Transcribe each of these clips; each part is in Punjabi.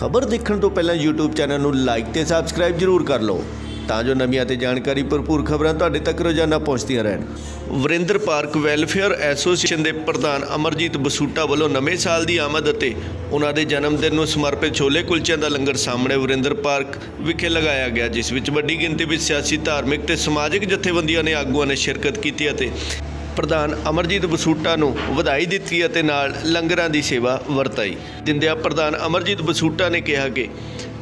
ਖਬਰ ਦੇਖਣ ਤੋਂ ਪਹਿਲਾਂ YouTube ਚੈਨਲ ਨੂੰ ਲਾਈਕ ਤੇ ਸਬਸਕ੍ਰਾਈਬ ਜ਼ਰੂਰ ਕਰ ਲਓ, ਤਾਂ ਜੋ ਨਵੀਆਂ ਤੇ ਜਾਣਕਾਰੀ ਭਰਪੂਰ ਖਬਰਾਂ ਤੁਹਾਡੇ ਤੱਕ ਰੋਜ਼ਾਨਾ ਪਹੁੰਚਦੀਆਂ ਰਹਿਣ। ਵਰਿੰਦਰ ਪਾਰਕ ਵੈਲਫੇਅਰ ਐਸੋਸੀਏਸ਼ਨ ਦੇ ਪ੍ਰਧਾਨ ਅਮਰਜੀਤ ਬਸੂਟਾ ਵੱਲੋਂ ਨਵੇਂ ਸਾਲ ਦੀ ਆਮਦ ਅਤੇ ਉਹਨਾਂ ਦੇ ਜਨਮ ਦਿਨ ਨੂੰ ਸਮਰਪਿਤ ਛੋਲੇ ਕੁਲਚਿਆਂ ਦਾ ਲੰਗਰ ਸਾਹਮਣੇ ਵਰਿੰਦਰ ਪਾਰਕ ਵਿਖੇ ਲਗਾਇਆ ਗਿਆ, ਜਿਸ ਵਿੱਚ ਵੱਡੀ ਗਿਣਤੀ ਵਿੱਚ ਸਿਆਸੀ, ਧਾਰਮਿਕ ਤੇ ਸਮਾਜਿਕ ਜਥੇਬੰਦੀਆਂ ਨੇ ਆਗੂਆਂ ਨੇ ਸ਼ਿਰਕਤ ਕੀਤੀ ਅਤੇ ਪ੍ਰਧਾਨ ਅਮਰਜੀਤ ਬਸੂਟਾ ਨੂੰ ਵਧਾਈ ਦਿੱਤੀ ਅਤੇ ਨਾਲ ਲੰਗਰਾਂ ਦੀ ਸੇਵਾ ਵਰਤਾਈ। ਦਿੰਦਿਆਂ ਪ੍ਰਧਾਨ ਅਮਰਜੀਤ ਬਸੂਟਾ ਨੇ ਕਿਹਾ ਕਿ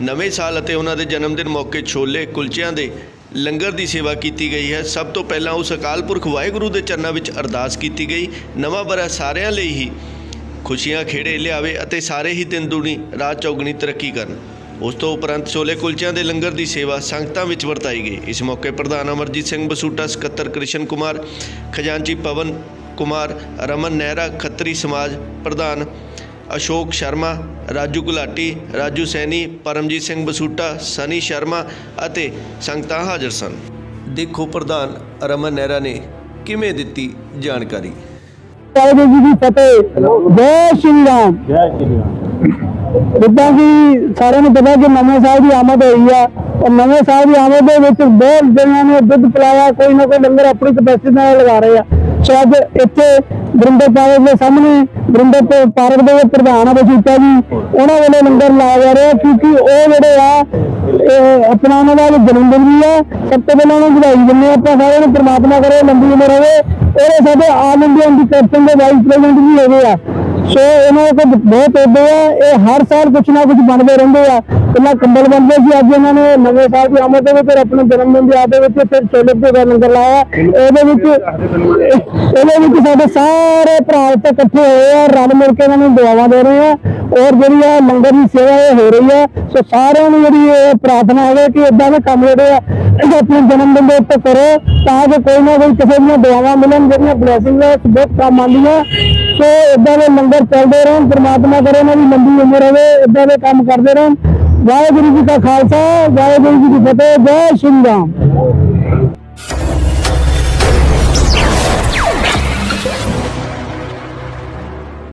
ਨਵੇਂ ਸਾਲ ਅਤੇ ਉਹਨਾਂ ਦੇ ਜਨਮ ਦਿਨ ਮੌਕੇ ਛੋਲੇ, ਕੁਲਚਿਆਂ ਦੇ ਲੰਗਰ ਦੀ ਸੇਵਾ ਕੀਤੀ ਗਈ ਹੈ। ਸਭ ਤੋਂ ਪਹਿਲਾਂ ਉਸ ਅਕਾਲ ਪੁਰਖ ਵਾਹਿਗੁਰੂ ਦੇ ਚਰਨਾਂ ਵਿੱਚ ਅਰਦਾਸ ਕੀਤੀ ਗਈ। ਨਵਾਂ ਬਰਾ ਸਾਰਿਆਂ ਲਈ ਹੀ ਖੁਸ਼ੀਆਂ ਖੇੜੇ ਲਿਆਵੇ ਅਤੇ ਸਾਰੇ ਹੀ ਦਿਨ ਦੁਨੀ ਰਾਤ ਚੌਗਣੀ ਤਰੱਕੀ ਕਰਨ। ਉਸ ਤੋਂ ਉਪਰੰਤ ਛੋਲੇ ਕੁਲਚਿਆਂ ਦੇ ਲੰਗਰ ਦੀ ਸੇਵਾ ਸੰਗਤਾਂ ਵਿੱਚ ਵਰਤਾਈ ਗਈ। ਇਸ ਮੌਕੇ ਪ੍ਰਧਾਨ ਅਮਰਜੀਤ ਸਿੰਘ ਬਸੂਟਾ, ਸਕੱਤਰ ਕ੍ਰਿਸ਼ਨ ਕੁਮਾਰ, ਖਜ਼ਾਨਚੀ ਪਵਨ ਕੁਮਾਰ, ਰਮਨ ਨਹਿਰਾ, ਖੱਤਰੀ ਸਮਾਜ ਪ੍ਰਧਾਨ ਅਸ਼ੋਕ ਸ਼ਰਮਾ, ਰਾਜੂ ਗੁਲਾਟੀ, ਰਾਜੂ ਸੈਣੀ, ਪਰਮਜੀਤ ਸਿੰਘ ਬਸੂਟਾ, ਸਨੀ ਸ਼ਰਮਾ ਅਤੇ ਸੰਗਤਾਂ ਹਾਜ਼ਰ ਸਨ। ਦੇਖੋ ਪ੍ਰਧਾਨ ਰਮਨ ਨਹਿਰਾ ਨੇ ਕਿਵੇਂ ਦਿੱਤੀ ਜਾਣਕਾਰੀ? ਵਾਹਿਗੁਰੂ ਜੀ ਦੀ ਫਤਿਹ। ਜੈ ਸ਼੍ਰੀ ਰਾਮ। ਜੈ ਸ਼੍ਰੀ ਰਾਮ। ਜਿੱਦਾਂ ਕਿ ਸਾਰਿਆਂ ਨੂੰ ਪਤਾ ਕਿ ਨਵੇਂ ਸਾਲ ਦੀ ਆਮਦ ਹੋਈ ਆ। ਔਰ ਨਵੇਂ ਸਾਲ ਦੀ ਆਮਦ ਦੇ ਵਿੱਚ ਬਹੁਤ ਜਣਿਆਂ ਨੇ ਦੁੱਧ ਪਿਲਾਇਆ ਕੋਈ ਨਾ ਕੋਈ ਲੰਗਰ ਆਪਣੀ ਕਪੈਸਿਟੀ ਨਾਲ ਲਗਾ ਰਹੇ ਆ। ਸੋ ਅੱਜ ਇੱਥੇ ਬ੍ਰਿੰਦਰ ਪਾਰਕ ਦੇ ਸਾਹਮਣੇ ਬ੍ਰਿੰਦਰ ਪਾਰਕ ਦੇ ਪ੍ਰਧਾਨ ਬਸੂਤਾ ਜੀ ਉਹਨਾਂ ਵੱਲੋਂ ਲੰਗਰ ਲਾਇਆ ਜਾ ਰਿਹਾ ਕਿਉਂਕਿ ਉਹ ਜਿਹੜੇ ਆ ਇਹ ਆਪਣਾ ਉਹਨਾਂ ਦਾ ਜਨਮ ਦਿਨ ਵੀ ਆ। ਸਭ ਤੋਂ ਪਹਿਲਾਂ ਉਹਨਾਂ ਨੂੰ ਵਧਾਈ ਦਿੰਦੇ ਆਪਾਂ ਸਾਰਿਆਂ ਨੂੰ ਪ੍ਰਮਾਤਮਾ ਕਰੇ ਲੰਬੀ ਉਮਰ ਹੋਵੇ। ਔਰ ਸਾਡੇ ਆਲ ਇੰਡੀਆ ਦੀ ਕੈਪਟਨ ਦੇ ਵਾਈਸ ਪ੍ਰੈਜ਼ੀਡੈਂਟ ਵੀ ਹੈਗੇ ਆ। ਸੋ ਇਹਨਾਂ ਕੋਲ ਬਹੁਤ ਹੁੰਦੇ ਆ। ਇਹ ਹਰ ਸਾਲ ਕੁਛ ਨਾ ਕੁਛ ਬਣਦੇ ਰਹਿੰਦੇ ਆ। ਪਹਿਲਾਂ ਕੰਬਲ ਬਣਦੇ ਸੀ, ਅੱਜ ਇਹਨਾਂ ਨੇ ਨਵੇਂ ਸਾਲ ਦੀ ਆਮਦ ਦੇ ਵਿੱਚ ਆਪਣੇ ਜਨਮ ਦਿਨ ਦੀ ਯਾਦ ਦੇ ਵਿੱਚ ਫਿਰ ਚੋਲੇ ਭੋਗਾ ਲੰਗਰ ਲਾਇਆ। ਇਹਦੇ ਵਿੱਚ ਇਹਦੇ ਵਿੱਚ ਸਾਡੇ ਸਾਰੇ ਭਰਾ ਇੱਥੇ ਇਕੱਠੇ ਹੋਏ ਆ, ਰਲ ਮਿਲ ਕੇ ਇਹਨਾਂ ਨੂੰ ਦੁਆਵਾਂ ਦੇ ਰਹੇ ਆ। ਔਰ ਜਿਹੜੀ ਆ ਲੰਗਰ ਦੀ ਸੇਵਾ ਇਹ ਹੋ ਰਹੀ ਆ। ਸੋ ਸਾਰਿਆਂ ਨੂੰ ਜਿਹੜੀ ਇਹ ਪ੍ਰਾਰਥਨਾ ਹੈ ਕਿ ਇਦਾਂ ਦੇ ਕੰਮ ਜਿਹੜੇ ਆ ਆਪਣੇ ਜਨਮ ਦਿਨ ਦੇ ਉੱਤੇ ਕਰੋ ਤਾਂ ਕਿ ਕੋਈ ਨਾ ਕੋਈ ਕਿਸੇ ਦੀਆਂ ਦੁਆਵਾਂ ਮਿਲਣ, ਜਿਹੜੀਆਂ ਬਲੇਸਿੰਗਾਂ ਬਹੁਤ ਕੰਮ ਆਉਂਦੀਆਂ। ਸੋ ਇਦਾਂ ਦੇ ਲੰਗਰ ਚੱਲਦੇ ਰਹਿਣ, ਪ੍ਰਮਾਤਮਾ ਕਰੇ ਇਹਨਾਂ ਦੀ ਲੰਬੀ ਉਮਰ ਹੋਵੇ ਇਦਾਂ ਦੇ ਕੰਮ ਕਰਦੇ ਰਹਿਣ। ਵਾਹਿਗੁਰੂ ਜੀ ਕਾ ਖਾਲਸਾ, ਵਾਹਿਗੁਰੂ ਜੀ ਕੀ ਫਤਿਹ, ਜੈ ਸ਼੍ਰੀ ਰਾਮ।